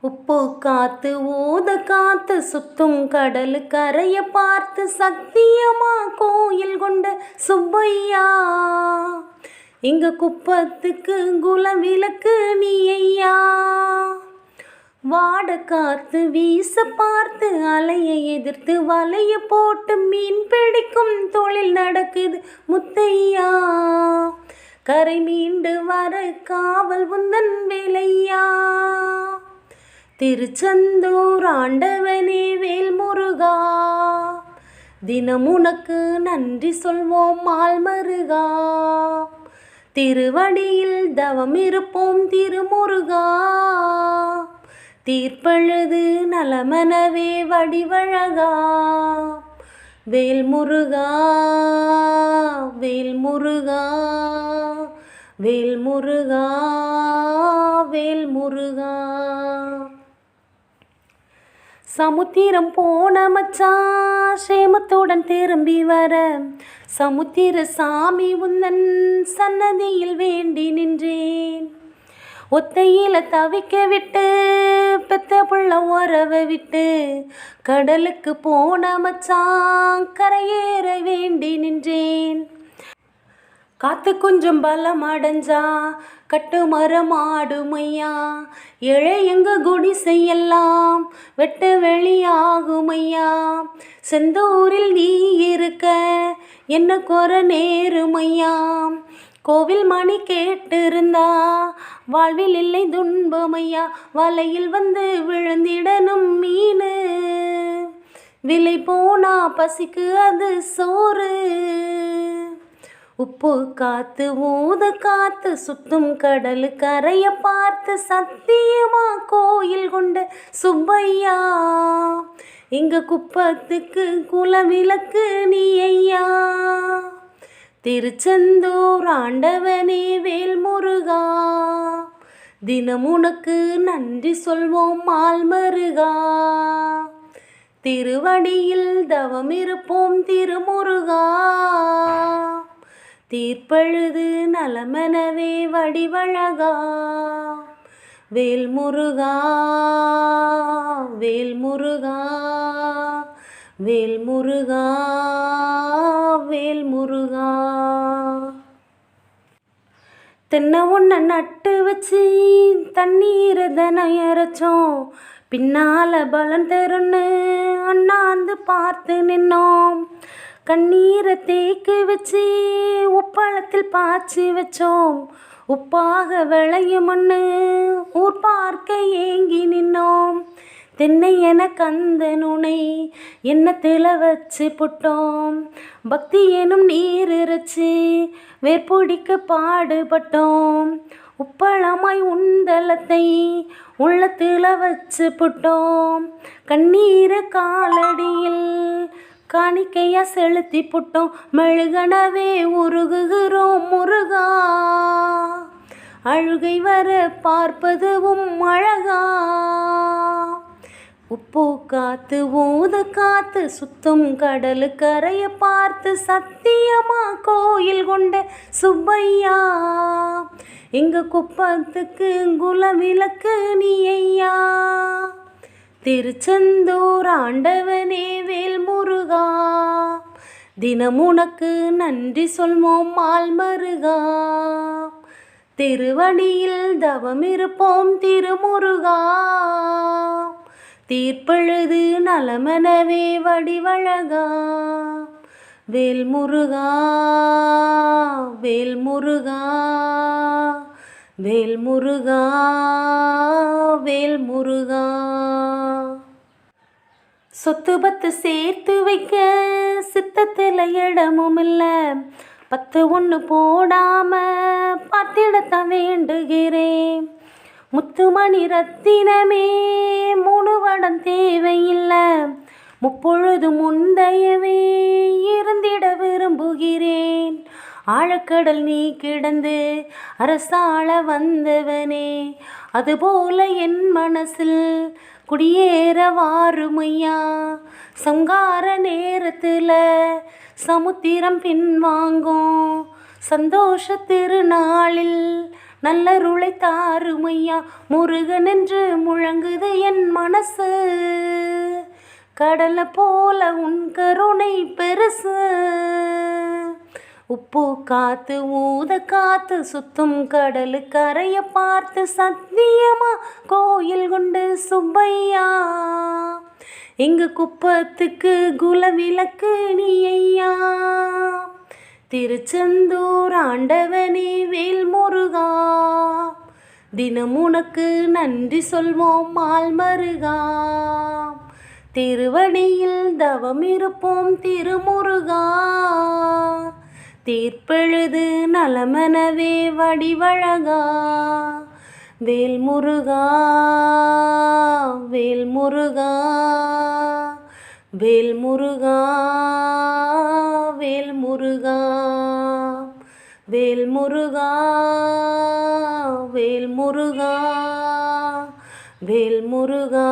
உப்பு காத்து ஊத காத்து சுத்தும் கடல் கரைய பார்த்து சத்தியமா கோயில் கொண்ட சுப்பையா? இங்க குப்பத்துக்கு குல விளக்கு நீ ஐயா. வாட காத்து வீச பார்த்து அலையை எதிர்த்து வலைய போட்டு மீன் பிடிக்கும் தொழில் நடக்குது முத்தையா. கரை மீண்டு வர காவல் உந்தன் வேலையா. திருச்செந்தூர் ஆண்டவனே வேல் முருகா தினம் உனக்கு நன்றி சொல்வோம் மால்மருகா திருவடியில் தவம் இருப்போம் திருமுருகா தீர்ப்பழுது நலமனவே வடிவழகா. வேல் முருகா வேல் முருகா வேல் முருகா வேல் முருகா சமுத்திரம் போன மச்சான் சேமத்துடன் திரும்பி வர. சமுத்திர சாமி உந்தன் சன்னதியில் வேண்டி நின்றேன். ஒத்தையில தவிக்க விட்டு பெத்த புள்ள உறவை விட்டு கடலுக்கு போன மச்சான் கரையேற வேண்டி நின்றேன். காத்து கொஞ்சம் பலம் அடைஞ்சா கட்டு மரம் ஆடுமையா இழையங்க குடிசையெல்லாம் வெட்ட வெளியாகுமையா? செந்தூரில் நீ இருக்க என்ன குற நேருமையா? கோவில் மணி கேட்டிருந்தா வாழ்வில் இல்லை துன்பமையா? வலையில் வந்து விழுந்திடணும் மீன். விலை போனா பசிக்கு அது சோறு. உப்பு காத்து ஊத காத்து சுத்தும் கடலு கரைய பார்த்து சத்தியமா கோயில் கொண்ட சுப்பையா. இங்க குப்பத்துக்கு குலவிளக்கு நீ ஐயா. திருச்செந்தூர் ஆண்டவனே வேல் முருகா தினம் உனக்கு நன்றி சொல்வோம் மால் மருகா. திருவடியில் தவம் இருப்போம் திருமுருகா. தீர்ப்பழுது நலமெனவே வடிவழகா. வேல் முருகா வேல் முருகா வேல் முருகா வேல் முருகா. தென்னை ஒன்றை நட்டு வச்சு தண்ணீரை தினம் இறைச்சோம் பின்னால பலன் தருன்னு அண்ணாந்து பார்த்து நின்னோம். கண்ணீரை தேக்கி வச்சு உப்பளத்தில் பாய்ச்சி வச்சோம். உப்பாக விளையும் மண்ணு ஊர் பார்க்க ஏங்கி நின்னோம். தென்னை என கந்த நுனை எண்ணத்தில் வச்சு புட்டோம். பக்தி எனும் நீர் இறைச்சி வேர்பொடிக்க பாடுபட்டோம். உப்பளமாய் உந்தளத்தை உள்ளத்தில் வச்சு புட்டோம். கண்ணீரை காலடியில் காணிக்கையா செலுத்தி புட்டோம். மெழுகனவே உருகுகிறோம் முருகா. அழுகை வர பார்ப்பதுவும் அழகா. உப்பு காத்து ஊத காத்து சுத்தும் கடலு கரைய பார்த்து சத்தியமா கோயில் கொண்ட சுப்பையா. எங்க குப்பத்துக்கு குலவிளக்கு நீ ஐயா. திருச்செந்தூர் ஆண்டவர் தினமுனக்கு நன்றி சொல்வோம் மால்மருகா திருவடியில் தவமிருப்போம் திருமுருகா. தீர்ப்பெழுது நலமெனவே வடிவழகா. வேல்முருகா வேல்முருகா. வேல்முருகா வேல்முருகா வேல் முருகா வேல் முருகா சொத்து பத்து சேர்த்து வைக்க சித்தத்தில் இடமும் இல்லை பத்து ஒன்று போடாம பத்திடத்தான் வேண்டுகிறேன். முத்துமணி ரத்தினமே மூணு வடம் தேவையில்லை. முப்பொழுது முந்தையவே இருந்திட விரும்புகிறேன். ஆழக்கடல் நீ கிடந்து அரசாள வந்தவனே. அதுபோல என் மனசில் குடியேற வாருமையா. சங்கார நேரத்தில் சமுத்திரம் பின்வாங்கும். சந்தோஷ திருநாளில் நல்லருளை தாருமையா. முருகன் என்று முழங்குது என் மனசு. கடலை போல உன் கருணை பெருசு. உப்பு காத்து ஊத காத்து சுத்தும் கடலு கரைய பார்த்து சத்தியமா கோயில் கொண்டு சுப்பையா. எங்க குப்பத்துக்கு குலவிளக்கு நீ ஐயா திருச்செந்தூர் ஆண்டவனே வேல் முருகா தினம் உனக்கு நன்றி சொல்வோம் மால் மருகா திருவடியில் தவம் இருப்போம் திருமுருகா. தேர்ப்பெழுது நலமனவே வடிவழகா? வேல் முருகா வேல் முருகா வேல் முருகா வேல் முருகா